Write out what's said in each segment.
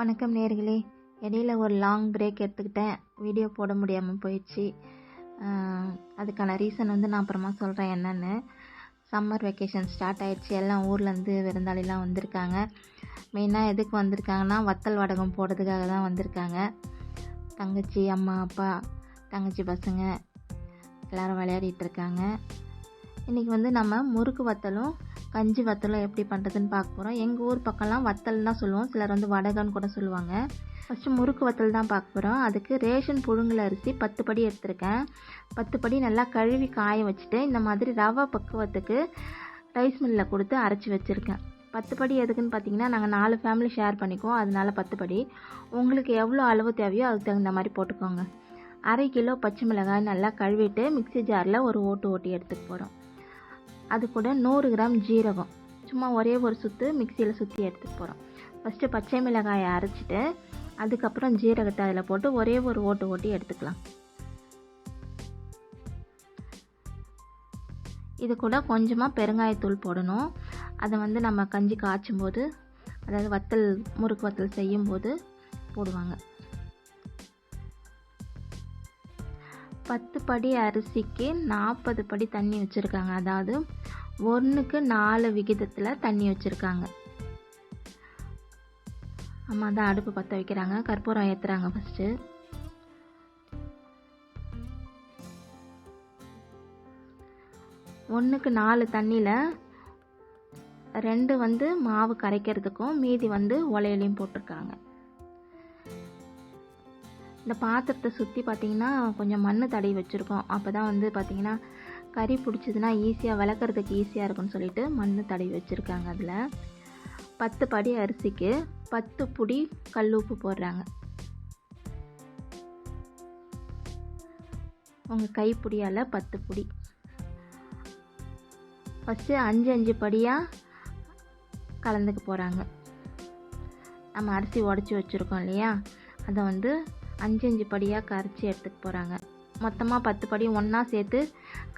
வணக்கம் நேர்களே. இடையில ஒரு லாங் பிரேக் எடுத்துக்கிட்டேன். வீடியோ போட முடியாமல் போயிடுச்சு. அதுக்கான ரீசன் வந்து நான் அப்புறமா சொல்கிறேன் என்னென்னு. சம்மர் வெக்கேஷன் ஸ்டார்ட் ஆயிடுச்சு. எல்லாம் ஊர்லேருந்து விருந்தாளிலாம் வந்திருக்காங்க. மெயினாக எதுக்கு வந்திருக்காங்கன்னா வத்தல் வடகம் போடுறதுக்காக தான் வந்திருக்காங்க. தங்கச்சி அம்மா அப்பா தங்கச்சி பசங்க எல்லாரும் விளையாடிட்டு இருக்காங்க. இன்றைக்கி வந்து நம்ம முறுக்கு வத்தலும் கஞ்சி வத்தலை எப்படி பண்ணுறதுன்னு பார்க்க போகிறோம் எங்கள் ஊர் பக்கம்லாம் வத்தல் தான் சொல்லுவோம். சிலர் வந்து வடகன்னு கூட சொல்லுவாங்க. ஃபஸ்ட்டு முறுக்கு வத்தல் தான் பார்க்க போகிறோம் அதுக்கு ரேஷன் புழுங்கல் அரிசி பத்து படி எடுத்திருக்கேன். பத்து படி நல்லா கழுவி காய வச்சுட்டு இந்த மாதிரி ரவை பக்குவத்துக்கு ரைஸ் மில்லில் கொடுத்து அரைச்சி வச்சுருக்கேன். பத்து படி எதுக்குன்னு பார்த்தீங்கன்னா நாங்கள் நாலு ஃபேமிலி ஷேர் பண்ணிக்குவோம். அதனால பத்து படி. உங்களுக்கு எவ்வளோ அளவு தேவையோ அதுக்கு தகுந்த மாதிரி போட்டுக்கோங்க. அரை கிலோ பச்சை மிளகாய் நல்லா கழுவிட்டு மிக்ஸி ஜாரில் ஒரு ஓட்டு ஓட்டி எடுத்துக்க போகிறோம் அது கூட நூறு கிராம் ஜீரகம். சும்மா ஒரே ஒரு சுற்று மிக்சியில் சுற்றி எடுத்துகிட்டு போகிறோம் ஃபஸ்ட்டு பச்சை மிளகாயை அரைச்சிட்டு அதுக்கப்புறம் ஜீரகத்தை அதில் போட்டு ஒரே ஒரு ஓட்டு ஓட்டி எடுத்துக்கலாம். இது கூட கொஞ்சமாக பெருங்காயத்தூள் போடணும். அதை வந்து நம்ம கஞ்சி காய்ச்சும் போது அதாவது வத்தல் முறுக்கு வத்தல் செய்யும்போது போடுவாங்க. பத்து படி அரிசிக்கு நாற்பது படி தண்ணி வச்சுருக்காங்க. அதாவது ஒன்றுக்கு நாலு விகிதத்தில் தண்ணி வச்சுருக்காங்க. அம்மா தான் அடுப்பு பற்ற வைக்கிறாங்க. கற்பூரம் ஏற்றுறாங்க ஃபஸ்ட்டு ஒன்றுக்கு நாலு தண்ணியில் ரெண்டு வந்து மாவு கரைக்கிறதுக்கும் மீதி வந்து ஒலையிலையும் போட்டிருக்காங்க. இந்த பாத்திரத்தை சுற்றி பார்த்தீங்கன்னா கொஞ்சம் மண் தடவி வச்சுருக்கோம். அப்போ தான் வந்து பார்த்தீங்கன்னா கறி பிடிச்சதுன்னா ஈஸியாக வளர்க்குறதுக்கு ஈஸியாக இருக்கும்னு சொல்லிட்டு மண் தடவி வச்சுருக்காங்க அதில். பத்து படி அரிசிக்கு பத்து புடி கல் உப்பு போடுறாங்க. உங்கள் கைப்பிடியால் பத்து புடி. ஃபஸ்ட்டு அஞ்சு அஞ்சு படியாக கலந்துக்க போகிறாங்க நம்ம அரிசி உடச்சி வச்சுருக்கோம் இல்லையா? அதை வந்து அஞ்சு அஞ்சு படியாக கரைச்சி எடுத்துக்க போகிறாங்க மொத்தமாக பத்து படி ஒன்றா சேர்த்து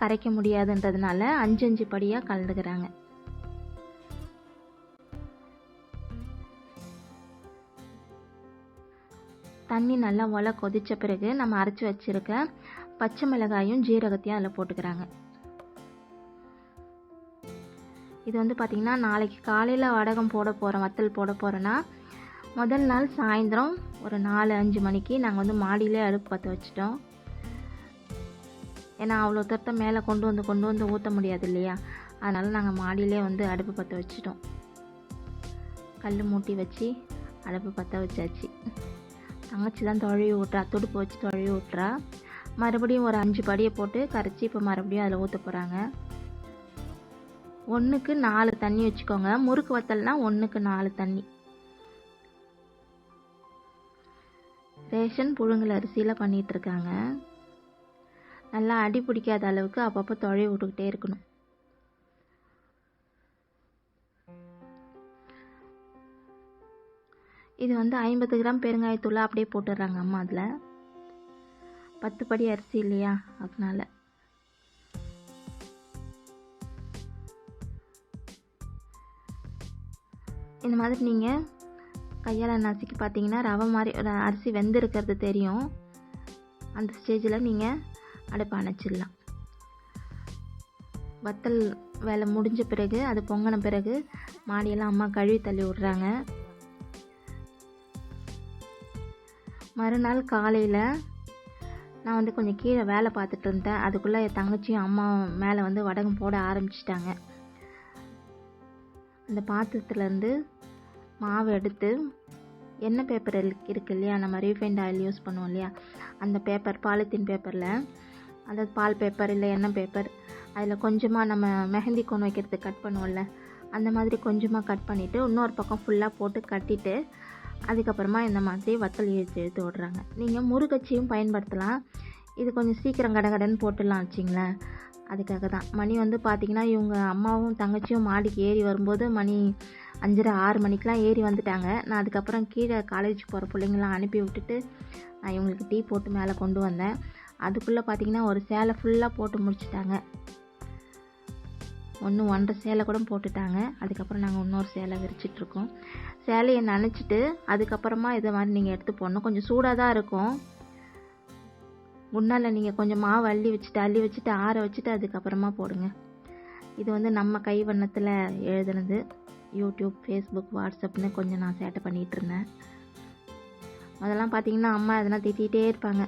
கரைக்க முடியாதுன்றதுனால அஞ்சு அஞ்சு படியாக கலந்துக்கிறாங்க. தண்ணி நல்லா ஒலை கொதித்த பிறகு நம்ம அரைச்சி வச்சுருக்க பச்சை மிளகாயும் ஜீரகத்தையும் அதில் போட்டுக்கிறாங்க. இது வந்து பார்த்திங்கன்னா நாளைக்கு காலையில் வடகம் போட போகிறோம் வத்தல் போட போகிறோன்னா முதல் நாள் சாயந்தரம் ஒரு நாலு அஞ்சு மணிக்கு நாங்கள் வந்து மாடியிலே அடுப்பு பற்ற வச்சிட்டோம். ஏன்னா அவ்வளோ தூரத்தை மேலே கொண்டு வந்து கொண்டு வந்து ஊற்ற முடியாது இல்லையா? அதனால் நாங்கள் மாடியிலே வந்து அடுப்பு பற்ற வச்சிட்டோம். கல் மூட்டி வச்சு அடுப்பு பற்ற வச்சாச்சு. தங்கச்சி தான் தொழவி விட்றா துடுப்பு வச்சு தொழவி விட்றா மறுபடியும் ஒரு அஞ்சு படியை போட்டு கரைச்சி இப்போ மறுபடியும் அதில் ஊற்ற போகிறாங்க ஒன்றுக்கு நாலு தண்ணி வச்சுக்கோங்க. முறுக்கு வத்தல்னால் ஒன்றுக்கு நாலு தண்ணி. ரேஷன் புழுங்கல் அரிசியில் பண்ணிகிட்ருக்காங்க நல்லா அடி பிடிக்காத அளவுக்கு அப்பப்போ தொழை விட்டுக்கிட்டே இருக்கணும். இது வந்து ஐம்பது கிராம் பெருங்காயத்தூள் அப்படியே போட்டுடுறாங்க அம்மா அதில். பத்து படி அரிசி இல்லையா? அதனால. இந்த மாதிரி நீங்கள் கையால் நசுக்கி பார்த்தீங்கன்னா ரவை மாதிரி அரிசி வெந்திருக்கிறது தெரியும். அந்த ஸ்டேஜில் நீங்கள் அடுப்பை அணைச்சிடலாம். வத்தல் வேலை முடிஞ்ச பிறகு அது பொங்கின பிறகு மாடியெல்லாம் அம்மா கழுவி தள்ளி விட்றாங்க. மறுநாள் காலையில் நான் வந்து கொஞ்சம் கீழே வேலை பார்த்துட்டு இருந்தேன். அதுக்குள்ளே என் தங்கச்சியும் அம்மாவும் மேலே வந்து வடகம் போட ஆரம்பிச்சிட்டாங்க. அந்த பாத்திரத்துலேருந்து மாவு எடுத்து எண்ணெய் பேப்பர் இருக்கு இல்லையா நம்ம ரீஃபைண்ட் ஆயில் யூஸ் பண்ணுவோம் இல்லையா அந்த பேப்பர் பாலித்தீன் பேப்பரில் அதாவது பால் பேப்பர் இல்லை எண்ணெய் பேப்பர் அதில் கொஞ்சமாக நம்ம மெஹந்தி கோன் வைக்கிறதுக்கு கட் பண்ணுவோம்ல அந்த மாதிரி கொஞ்சமாக கட் பண்ணிவிட்டு இன்னொரு பக்கம் ஃபுல்லாக போட்டு கட்டிட்டு அதுக்கப்புறமா இந்த மாதிரி வத்தல் இழுத்து இழுத்து விடுறாங்க. நீங்கள் முருகச்சியும் பயன்படுத்தலாம். இது கொஞ்சம் சீக்கிரம் கடகடன்னு போட்டுடலாம் வச்சிங்களேன். அதுக்காக தான். மணி வந்து பார்த்திங்கன்னா இவங்க அம்மாவும் தங்கச்சியும் மாடிக்கு ஏறி வரும்போது மணி அஞ்சரை ஆறு மணிக்கெலாம் ஏறி வந்துட்டாங்க. நான் அதுக்கப்புறம் கீழே காலேஜ் போகிற பிள்ளைங்களாம் அனுப்பி விட்டுட்டு நான் இவங்களுக்கு டீ போட்டு மேலே கொண்டு வந்தேன். அதுக்குள்ளே பார்த்திங்கன்னா ஒரு சேலை ஃபுல்லாக போட்டு முடிச்சுட்டாங்க. ஒன்று ஒன்றரை சேலை கூட போட்டுட்டாங்க. அதுக்கப்புறம் நாங்கள் இன்னொரு சேலை விரிச்சிட்ருக்கோம். சேலையை நினச்சிட்டு அதுக்கப்புறமா இதை மாதிரி நீங்கள் எடுத்து போடணும். கொஞ்சம் சூடாக தான் இருக்கும். முன்னால் நீங்கள் கொஞ்சம் மாவு அள்ளி வச்சுட்டு அள்ளி வச்சுட்டு ஆற வச்சுட்டு அதுக்கப்புறமா போடுங்க. இது வந்து நம்ம கை வண்ணத்தில் எழுதுனது. யூடியூப் ஃபேஸ்புக் வாட்ஸ்அப்னு கொஞ்சம் நான் சேட்டை பண்ணிகிட்டு இருந்தேன். அதெல்லாம் பார்த்தீங்கன்னா அம்மா எதனா திட்டிகிட்டே இருப்பாங்க.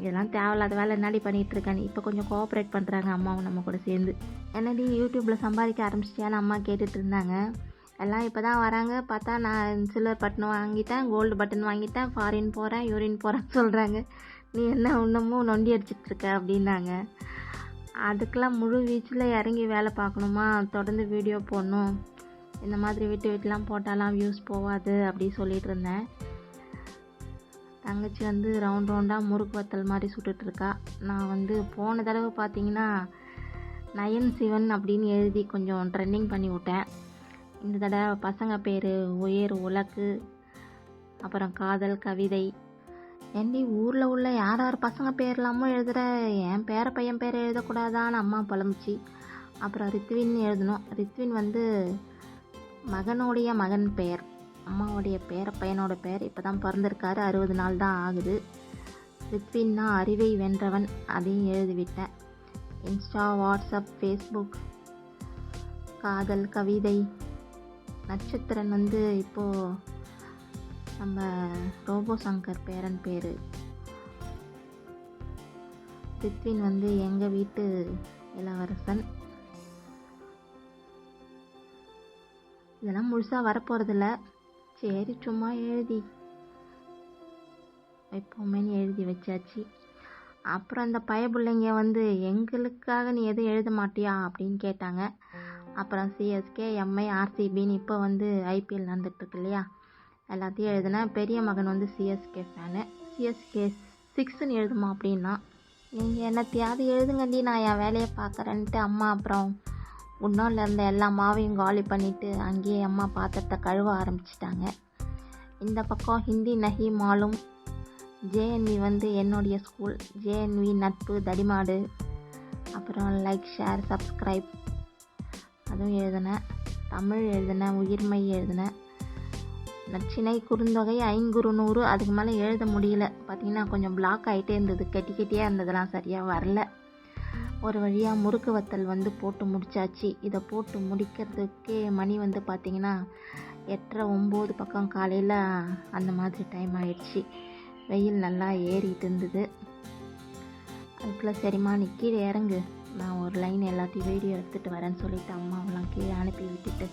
இதெல்லாம் தேவையில்லாத வேலை. என்னடி பண்ணிகிட்டு இப்போ கொஞ்சம் கோஆப்ரேட் பண்ணுறாங்க அம்மாவும் நம்ம கூட சேர்ந்து. என்னடி யூடியூப்பில் சம்பாதிக்க ஆரம்பிச்சிட்டியான்னு அம்மா கேட்டுட்டு இருந்தாங்க எல்லாம் இப்போ தான் வராங்க. பார்த்தா நான் சில்வர் பட்டன் வாங்கிட்டேன் கோல்டு பட்டன் வாங்கிட்டேன் ஃபாரின் போகிறேன் யூரின் போகிறேன்னு சொல்கிறாங்க நீ என்ன இன்னமும் நொண்டி அடிச்சிட்ருக்க அப்படின்னாங்க. அதுக்கெல்லாம் முழு வீச்சில் இறங்கி வேலை பார்க்கணுமா? தொடர்ந்து வீடியோ போடணும். இந்த மாதிரி விட்டு விட்டுலாம் போட்டாலாம் வியூஸ் போகாது அப்படி சொல்லிட்டு இருந்தேன் தங்கச்சி வந்து ரவுண்ட் ரவுண்டாக முறுக்கு வத்தல் மாதிரி சுட்டுட்ருக்கா. நான் வந்து போன தடவை பார்த்தீங்கன்னா நயன் சிவன் அப்படின்னு எழுதி கொஞ்சம் ட்ரெண்டிங் பண்ணி விட்டேன். இந்த தடவை பசங்க பேர் உயர் உலக்கு அப்புறம் காதல் கவிதை. ஏண்டி ஊரில் உள்ள யார் யார் பசங்க பேர்லாமோ எழுதுகிற என் பேர பையன் பேர் எழுதக்கூடாதான்னு அம்மா புலம்பிச்சு. அப்புறம் ரித்வின் எழுதணும். ரித்வின் வந்து மகனுடைய மகன் பெயர் அம்மாவுடைய பேர பையனோட பேர் இப்போ தான் பிறந்திருக்காரு. அறுபது நாள் தான் ஆகுது. ரித்வின்னா அறிவை வென்றவன் அதையும் எழுதிவிட்டேன் இன்ஸ்டா வாட்ஸ்அப் ஃபேஸ்புக் காதல் கவிதை நட்சத்திரன் வந்து இப்போது நம்ம ரோபோ சங்கர் பேரன் பேர். ரித்வின் வந்து எங்கள் வீட்டு இளவரசன். இதெல்லாம் முழுசாக வரப்போகிறதில்ல சரி சும்மா எழுதி. எப்போவுமே எழுதி வச்சாச்சு. அப்புறம் அந்த பயபுள்ளைங்க வந்து எங்களுக்காக நீ எதுவும் எழுத மாட்டியா? அப்படின்னு கேட்டாங்க. அப்புறம் சிஎஸ்கே எம்ஐ ஆர்சிபின்னு இப்போ வந்து ஐபிஎல் நடந்துகிட்ருக்கு இல்லையா? எல்லாத்தையும் எழுதினேன் பெரிய மகன் வந்து சிஎஸ்கே ஃபேனு சிஎஸ்கே சிக்ஸ்ன்னு எழுதுமா அப்படின்னா நீங்கள் என்னத்தையாவது எழுதுங்கடி நான் என் வேலையை பார்க்குறேன்ட்டு அம்மா அப்புறம் உன்னோல இருந்த எல்லா மாவையும் காலி பண்ணிவிட்டு அங்கேயே அம்மா பாத்திரத்தை கழுவ ஆரம்பிச்சிட்டாங்க. இந்த பக்கம் ஹிந்தி நஹி மாலும் ஜேஎன்வி வந்து என்னுடைய ஸ்கூல் ஜேஎன்வி நட்பு தடிமாடு அப்புறம் லைக் ஷேர் சப்ஸ்கிரைப் அதுவும் எழுதினேன் தமிழ் எழுதினேன் உயிர்மை எழுதினேன் நச்சினை குறுந்தொகை ஐங்குறு நூறு அதுக்கு மேலே எழுத முடியல. பார்த்திங்கன்னா கொஞ்சம் பிளாக் ஆகிட்டே இருந்தது. கெட்டி கெட்டியாக இருந்ததெல்லாம் சரியாக வரல. ஒரு வழியாக முறுக்கு வத்தல் வந்து போட்டு முடிச்சாச்சு. இதை போட்டு முடிக்கிறதுக்கே மணி வந்து பார்த்திங்கன்னா எட்டரை ஒம்பது பக்கம் காலையில் அந்த மாதிரி டைம் ஆயிடுச்சு. வெயில் நல்லா ஏறிட்டு இருந்தது. அதுக்குள்ளே சரிம்மா நீ கீழே இறங்கு. நான் ஒரு லைன் எல்லாத்தையும் வீடியோ எடுத்துகிட்டு வரேன்னு சொல்லிட்டு அம்மாவெல்லாம் கீழே அனுப்பி விட்டுட்டு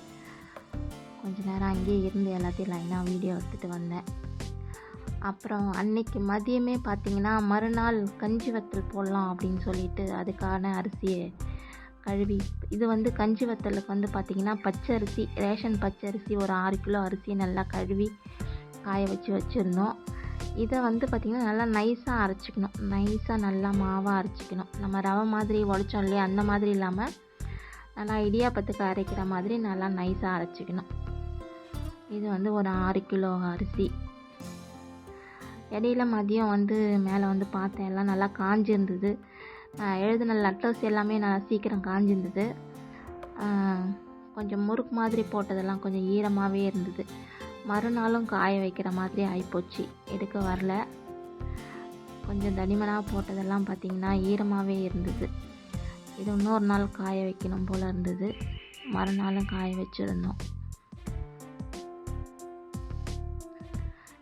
கொஞ்ச நேரம் அங்கேயே இருந்து எல்லாத்தையும் லைனாக வீடியோ எடுத்துகிட்டு வந்தேன். அப்புறம் அன்னைக்கு மதியமே பார்த்திங்கன்னா மறுநாள் கஞ்சி வத்தல் போடலாம் அப்படின்னு சொல்லிட்டு அதுக்கான அரிசியை கழுவி இது வந்து கஞ்சி வத்தலுக்கு வந்து பார்த்திங்கன்னா பச்சை அரிசி ரேஷன் பச்சை அரிசி ஒரு ஆறு கிலோ அரிசியை நல்லா கழுவி காய வச்சு வச்சுருந்தோம் இதை வந்து பார்த்திங்கன்னா நல்லா நைஸாக அரைச்சிக்கணும். நைஸாக நல்லா மாவாக அரைச்சிக்கணும். நம்ம ரவை மாதிரி உழைச்சோம் இல்லையா அந்த மாதிரி இல்லாமல் நல்லா இடியாப்பத்துக்கு அரைக்கிற மாதிரி நல்லா நைஸாக அரைச்சிக்கணும். இது வந்து ஒரு ஆறு கிலோ அரிசி. இடையில மதியம் வந்து மேலே வந்து பார்த்தேன். எல்லாம் நல்லா காஞ்சிருந்தது. எழுதின லெட்டர்ஸ் எல்லாமே நல்லா சீக்கிரம் காஞ்சிருந்தது. கொஞ்சம் முறுக்கு மாதிரி போட்டதெல்லாம் கொஞ்சம் ஈரமாகவே இருந்தது. மறுநாளும் காய வைக்கிற மாதிரி ஆகிப்போச்சு எடுக்க வரல. கொஞ்சம் தனிமனாக போட்டதெல்லாம் பார்த்திங்கன்னா ஈரமாகவே இருந்தது. இது இன்னொரு நாள் காய வைக்கணும் போல் இருந்தது. மறுநாளும் காய வச்சுருந்தோம்.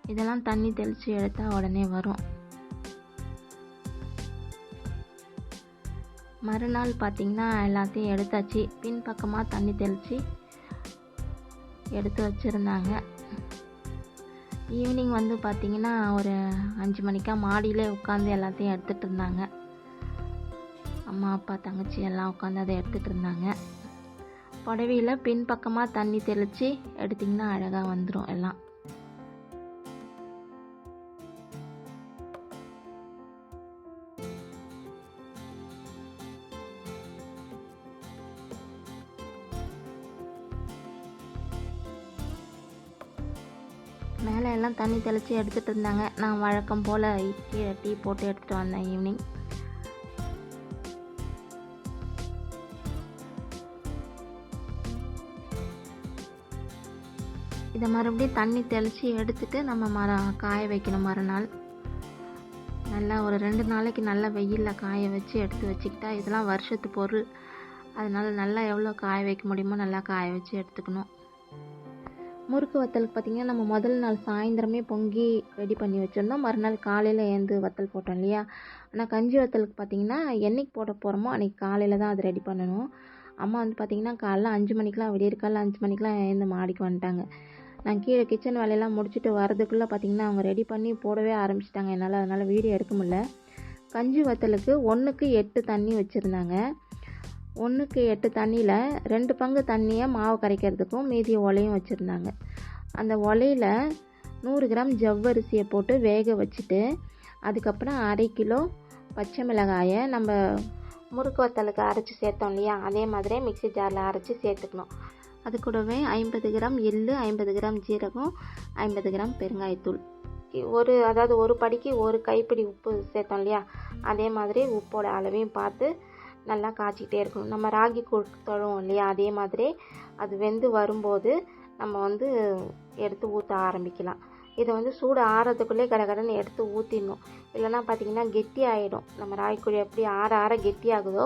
இதெல்லாம் தண்ணி தெளித்து எடுத்தால் உடனே வரும். மறுநாள் பார்த்திங்கன்னா எல்லாத்தையும் எடுத்தாச்சு. பின் பக்கமாக தண்ணி தெளித்து எடுத்து வச்சுருந்தாங்க. ஈவினிங் வந்து பார்த்திங்கன்னா ஒரு அஞ்சு மணிக்கா மாடியிலே உட்காந்து எல்லாத்தையும் எடுத்துகிட்டு இருந்தாங்க. அம்மா அப்பா தங்கச்சி எல்லாம் உட்காந்து அதை எடுத்துகிட்டு இருந்தாங்க. புடவையில் பின் பக்கமாக தண்ணி தெளித்து எடுத்திங்கன்னா அழகாக வந்துடும் எல்லாம். மேலே எல்லாம் தண்ணி தெளித்து எடுத்துகிட்டு இருந்தாங்க. நான் வழக்கம் போல் கீழே டீ போட்டு எடுத்துகிட்டு வந்தேன் ஈவினிங் இதை மறுபடியும் தண்ணி தெளித்து எடுத்துட்டு நம்ம மரம் காய வைக்கணும் மறுநாள். நல்லா ஒரு ரெண்டு நாளைக்கு நல்லா வெயிலில் காய வச்சு எடுத்து வச்சுக்கிட்டா இதெல்லாம் வருஷத்து பொருள். அதனால் நல்லா எவ்வளோ காய வைக்க முடியுமோ நல்லா காய வச்சு எடுத்துக்கணும். முறுக்கு வத்தலுக்கு பார்த்திங்கன்னா நம்ம முதல் நாள் சாயந்தரமே பொங்கி ரெடி பண்ணி வச்சுருந்தோம். மறுநாள் காலையில் ஏந்து வத்தல் போட்டோம் இல்லையா? ஆனால் கஞ்சி வத்தலுக்கு பார்த்திங்கன்னா என்றைக்கு போட போகிறோமோ அன்றைக்கி காலையில் தான் அது ரெடி பண்ணணும். அம்மா வந்து பார்த்திங்கன்னா காலைல அஞ்சு மணிக்கெலாம் விடியற் அஞ்சு மணிக்கெலாம் எழுந்து மாடிக்கு வந்துட்டாங்க. நான் கீழே கிச்சன் வேலையெல்லாம் முடிச்சுட்டு வரதுக்குள்ளே பார்த்திங்கன்னா அவங்க ரெடி பண்ணி போடவே ஆரம்பிச்சிட்டாங்க. என்னால் அதனால் வீடியோ எடுக்க முடியல. கஞ்சி வத்தலுக்கு ஒன்றுக்கு எட்டு தண்ணி வச்சுருந்தாங்க. ஒன்றுக்கு எட்டு தண்ணியில் ரெண்டு பங்கு தண்ணியை மாவு கரைக்கிறதுக்கும் மீதி ஒலையும் வச்சுருந்தாங்க. அந்த ஒலையில் நூறு கிராம் ஜவ்வரிசியை போட்டு வேக வச்சுட்டு அதுக்கப்புறம் அரை கிலோ பச்சை மிளகாயை நம்ம முறுக்கு வத்தலுக்கு அரைச்சி சேர்த்தோம் இல்லையா? அதே மாதிரியே மிக்ஸி ஜாரில் அரைச்சி சேர்த்துக்கணும். அது கூடவே ஐம்பது கிராம் எள்ளு ஐம்பது கிராம் ஜீரகம் ஐம்பது கிராம் பெருங்காயத்தூள். ஒரு அதாவது ஒரு படிக்கு ஒரு கைப்பிடி உப்பு சேர்த்தோம் இல்லையா? அதே மாதிரி உப்போட அளவையும் பார்த்து நல்லா காய்ச்சிக்கிட்டே இருக்கணும். நம்ம ராகி கொடுத்தோம் தொழுவோம் இல்லையா? அதே மாதிரி அது வெந்து வரும்போது நம்ம வந்து எடுத்து ஊற்ற ஆரம்பிக்கலாம். இதை வந்து சூடு ஆறதுக்குள்ளே கடகடன்னு எடுத்து ஊற்றிடணும் இல்லைன்னா பார்த்தீங்கன்னா கெட்டி ஆகிடும் நம்ம ராகி எப்படி ஆற ஆற கெட்டி ஆகுதோ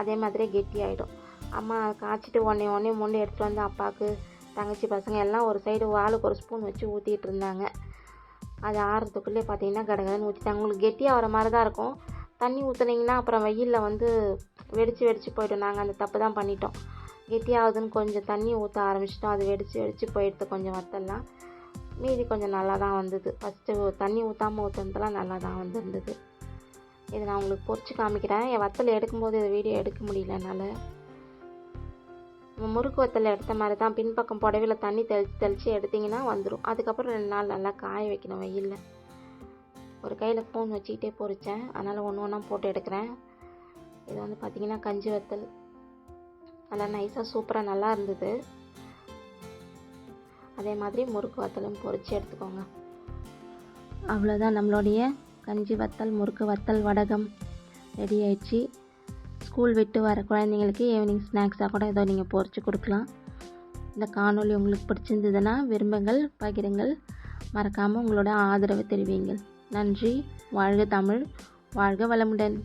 அதே மாதிரி கெட்டி ஆகிடும் அம்மா காய்ச்சிட்டு உடனே உடனே முண்டு எடுத்துகிட்டு வந்து அப்பாவுக்கு தங்கச்சி பசங்க எல்லாம் ஒரு சைடு வாளுக்கு ஒரு ஸ்பூன் வச்சு ஊற்றிட்டு இருந்தாங்க. அது ஆறுறதுக்குள்ளே பார்த்தீங்கன்னா கடகடன்னு ஊற்றிட்டாங்க உங்களுக்கு கெட்டியாக வர மாதிரி தான் இருக்கும். தண்ணி ஊற்றுனீங்கன்னா அப்புறம் வெயிலில் வந்து வெடித்து வெடித்து போயிடும். நாங்கள் அந்த தப்பு தான் பண்ணிட்டோம். கெட்டியாகுதுன்னு கொஞ்சம் தண்ணி ஊற்ற ஆரம்பிச்சிட்டோம். அது வெடித்து வெடித்து போயிடுது கொஞ்சம் வத்தெல்லாம். மீதி கொஞ்சம் நல்லா தான் வந்தது. ஃபஸ்ட்டு தண்ணி ஊற்றாமல் ஊற்றுனதெல்லாம் நல்லா தான் வந்திருந்தது. இதை நான் உங்களுக்கு பொறிச்சு காமிக்கிறேன். என் வத்தல் எடுக்கும்போது இது வீடியோ எடுக்க முடியல என்னால். முறுக்கு வத்தல் எடுத்த மாதிரி தான். பின்பக்கம் புடவையில் தண்ணி தெளித்து தெளித்து எடுத்திங்கன்னா வந்துடும் அதுக்கப்புறம் ரெண்டு நாள் நல்லா காய வைக்கணும் வெயிலில். ஒரு கையில் ஃபோன் வச்சுக்கிட்டே பொரிச்சேன். அதனால் ஒன்று ஒன்றா போட்டு எடுக்கிறேன். இது வந்து பார்த்திங்கன்னா கஞ்சி வத்தல். நல்லா நைஸாக சூப்பராக நல்லா இருந்தது. அதே மாதிரி முறுக்கு வத்தலும் பொரிச்சு எடுத்துக்கோங்க. அவ்வளோதான் நம்மளுடைய கஞ்சி வத்தல் முறுக்கு வத்தல் வடகம் ரெடி ஆயிடுச்சு. ஸ்கூல் விட்டு வர குழந்தைங்களுக்கு ஈவினிங் ஸ்நாக்ஸாக கூட ஏதோ நீங்கள் பொறிச்சு கொடுக்கலாம். இந்த காணொளி உங்களுக்கு பிடிச்சிருந்ததுன்னா விரும்புங்கள் பகிருங்கள். மறக்காமல் உங்களோட ஆதரவு தெரிவிங்கள் நன்றி. வாழ்க தமிழ். வாழ்க வளமுடன்.